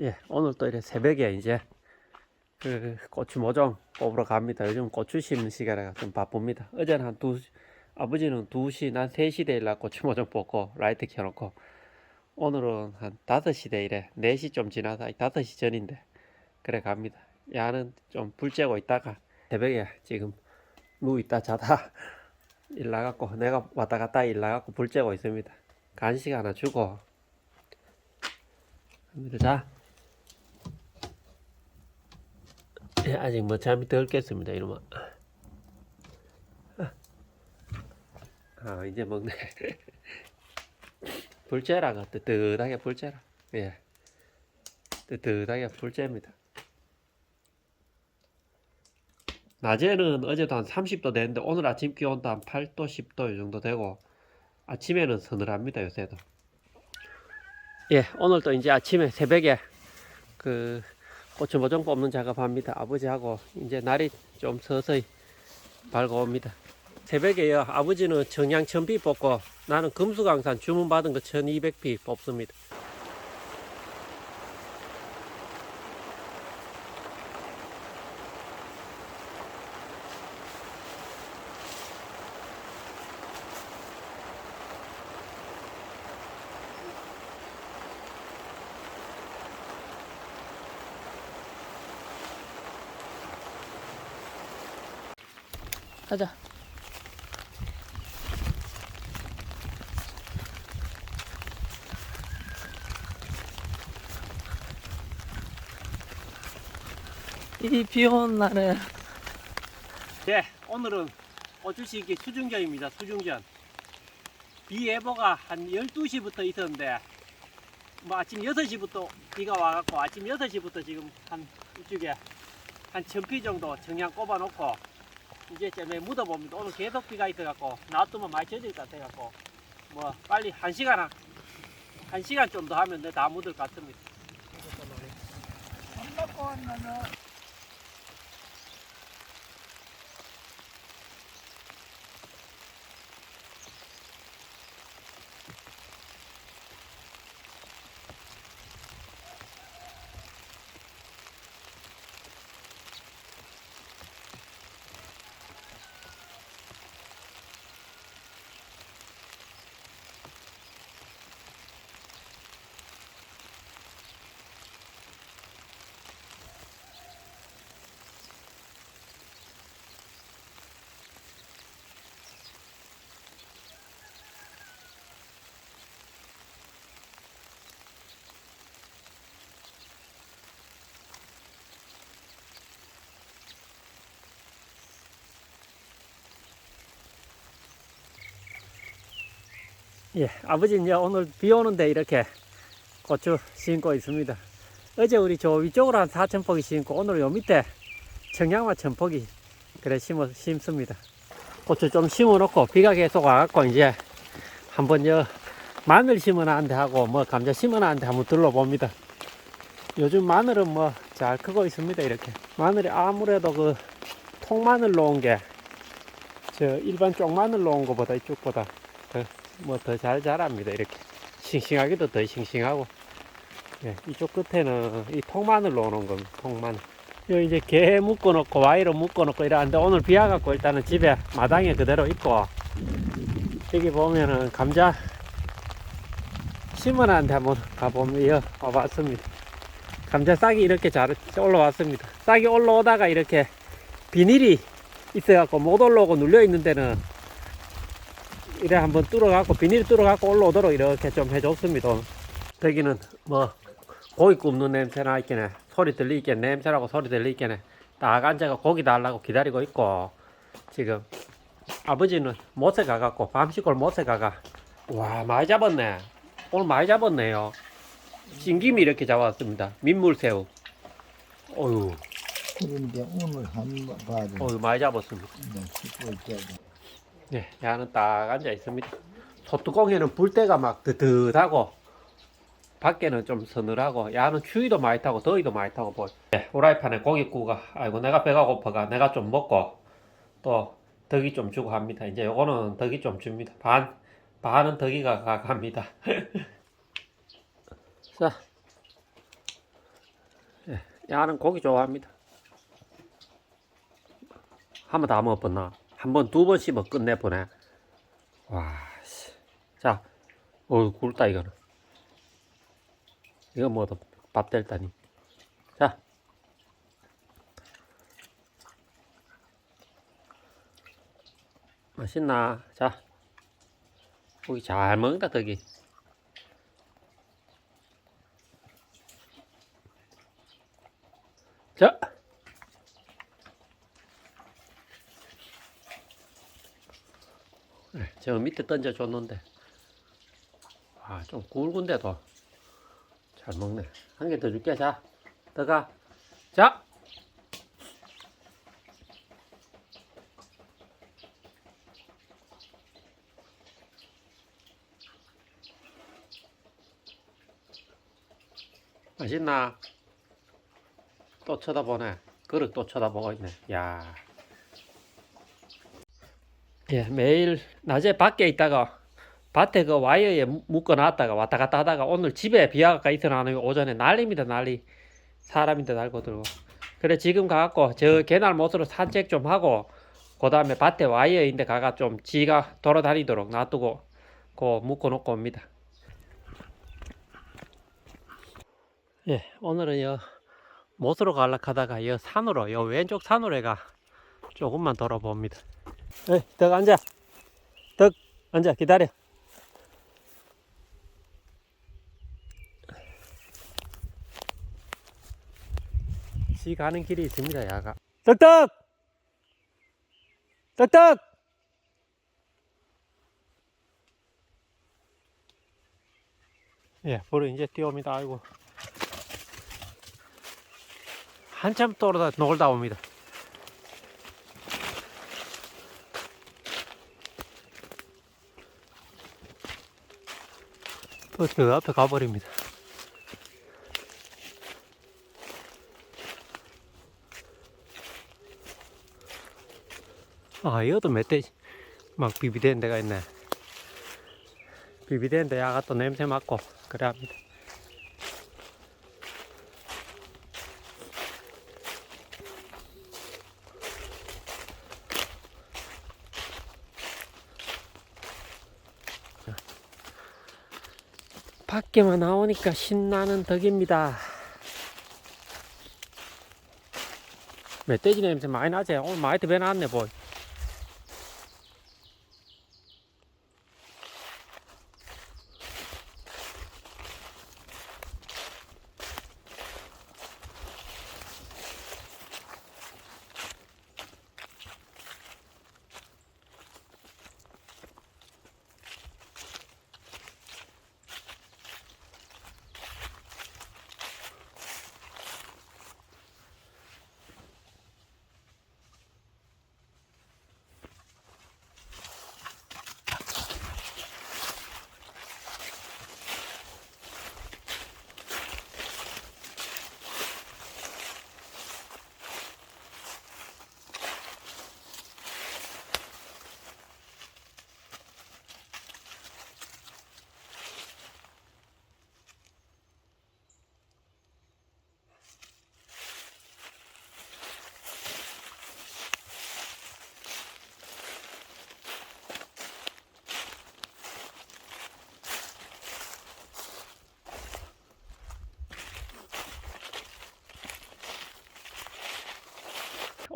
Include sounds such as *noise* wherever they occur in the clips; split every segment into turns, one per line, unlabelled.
예, 오늘 또 이래 새벽에 이제 그 고추 모종 뽑으러 갑니다. 요즘 고추 심는 시간이라 좀 바쁩니다. 어제는 한 두, 아버지는 2시, 난 3시 되일라 고추 모종 뽑고 라이트 켜놓고 오늘은 한 5시 되이래 4시 좀 지나서 5시 전인데 그래 갑니다. 야는 좀 불 쬐고 있다가 새벽에 지금 누워 있다 자다 *laughs* 일 나갔고 내가 왔다 갔다 일 나갔고 불 쬐고 있습니다. 간식 하나 주고. 자. 예, 아직 뭐 잠이 덜 깼습니다, 이놈아. 아, 이제 먹네. *laughs* 불째라가 뜨뜻하게 불째라. 예. 뜨뜻하게 불째입니다. 낮에는 어제도 한 30도 되는데 오늘 아침 기온도 한 8도, 10도 이 정도 되고 아침에는 서늘합니다, 요새도. 예, 오늘도 이제 아침에 새벽에 그 고추 모종 뽑는 작업합니다. 아버지하고 이제 날이 좀 서서히 밝아옵니다. 새벽에요. 아버지는 정량 1000비 뽑고 나는 금수강산 주문받은 거 1200비 뽑습니다. 가자. 이 비 오는 날에 네 오늘은 어주시기 수중전입니다 수중전 비 예보가 한 12시부터 있었는데 뭐 아침 6시부터 비가 와갖고 아침 6시부터 지금 한 이쪽에 한 천피 정도 정량 꼽아 놓고 이제 쯤에 묻어봅니다. 오늘 계속 비가 있어갖고 놔두면 많이 젖을 것 같아갖고 뭐 빨리 한 시간 한- 한 시간 좀 더 하면 내다 묻을 것 같습니다 예, 아버지는 이제 오늘 비 오는데 이렇게 고추 심고 있습니다. 어제 우리 저 위쪽으로 한 4천 포기 심고 오늘 요 밑에 청양화 천 포기 그래 심어 심습니다. 고추 좀 심어 놓고 비가 계속 와갖고 이제 한번 여 마늘 한대 하고 뭐 감자 한대 한번 둘러봅니다. 요즘 마늘은 뭐 잘 크고 있습니다 이렇게 마늘이 아무래도 그 통마늘 놓은 게 저 일반 쪽마늘 놓은 것보다 이쪽보다 뭐 더 잘 자랍니다. 이렇게 싱싱하기도 더 싱싱하고. 예, 이쪽 끝에는 이 통마늘 놓는 겁니다 통마늘. 여기 이제 개 묶어 놓고 와이로 묶어 놓고 이러는데 오늘 비 와갖고 일단은 집에 마당에 그대로 있고 여기 보면은 감자 심어놨는데 한번 가보면 여 와봤습니다. 감자 싹이 이렇게 잘 올라왔습니다. 싹이 올라오다가 이렇게 비닐이 있어갖고 못 올라오고 눌려 있는 데는 이래 한번 뚫어갖고 비닐 뚫어갖고 올라오도록 이렇게 좀 해줬습니다. 여기는 뭐 고기 굽는 냄새나 있겠네. 소리 들리겠네. 냄새라고 소리 들리겠네. 딱 앉아가 고기 달라고 기다리고 있고 지금 아버지는 못에 가갖고 밤시골 못에 가가 와 많이 잡았네. 오늘 많이 잡았네요. 신김이 이렇게 잡았습니다. 민물새우. 어유,
그런데 오늘 한번 봐도
어유 많이 잡았습니다.
있잖아.
네, 야는 딱 앉아 있습니다. 소뚜껑에는 불때가 막 뜨뜻하고 밖에는 좀 서늘하고 야는 추위도 많이 타고 더위도 많이 타고 보여. 네, 후라이팬에 고기 구가 아이고 내가 배가 고파가 내가 좀 먹고 또 덕이 좀 주고 합니다. 이제 요거는 덕이 좀 줍니다. 반 반은 덕이가 가- 갑니다. *laughs* 자, 야는 고기 좋아합니다. 한 번 다 먹었나? 한 번, 두 번 씹어 끝내보네. 와, 씨. 자, 어우, 굵다, 이거는. 이거 뭐도 밥 될다니. 자. 맛있나? 자. 고기 잘 먹는다, 덕이. 자. 네, 저 밑에 던져줬는데. 아, 좀 굵은데도 잘 먹네. 한 개 더 줄게. 자, 들어가. 자. 맛있나? 또 쳐다보네. 그릇 또 쳐다보고 있네. 야. 예, 매일 낮에 밖에 있다가 밭에 그 와이어에 묶- 묶어 놨다가 왔다 갔다 하다가 오늘 집에 비와가 있어나는 오전에 난리입니다 난리. 사람인데 날고 들고. 그래 지금 가갖고 저 개날 못으로 산책 좀 하고 그 다음에 밭에 와이어인데 가가 좀 지가 돌아다니도록 놔두고 그 묶어 놓고 옵니다. 예 오늘은 여 못으로 가려고 하다가 여 산으로 여 왼쪽 산으로 가 조금만 돌아봅니다 에, 덕 앉아. 덕 앉아 기다려. 지 가는 길이 있습니다. 야가. 덕덕. 덕덕. 예, 불이 이제 뛰어옵니다. 아이고. 한참 떨어다 놀다 옵니다. 또 저 앞에 가버립니다. 아, 이것도 멧돼지 막 비비대는 데가 있네. 비비대는 데 야가 또 냄새 맡고 그래 합니다. 밖에만 나오니까 신나는 덕입니다. 멧돼지 냄새 많이 나지? 오늘 많이 배 나왔네, 뭐.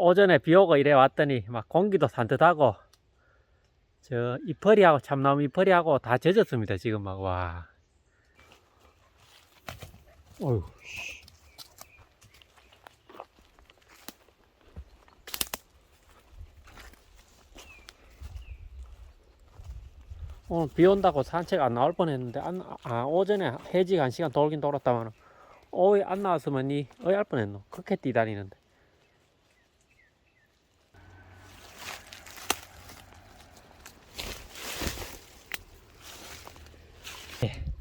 오전에 비 오고 이래 왔더니 막 공기도 산뜻하고 저 이파리하고 참나무 이파리하고 다 젖었습니다 지금 막 와. 어휴. 씨. 오늘 비 온다고 산책 안 나올 뻔했는데 안, 아 오전에 해지가 한 시간 돌긴 돌았다만 오후에 안 나왔으면 이 어이 할 뻔했노 그렇게 뛰다니는데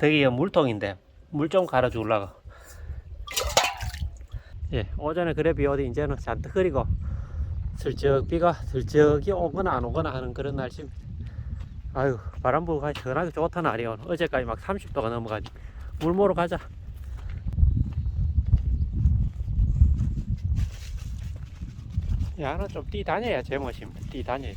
덕이가 물통인데 물 좀 갈아주려고 예, 오전에 그래 비 오디 이제는 잔뜩 흐리고 슬쩍 비가 슬쩍이 오거나 안 오거나 하는 그런 날씨입니다 아유 바람 불고 가니 전하게 좋다 날이 오늘. 어제까지 막 30도가 넘어가니. 물모로 가자. 야, 하나 좀 뛰 다녀야 제멋입니다. 뛰 다녀야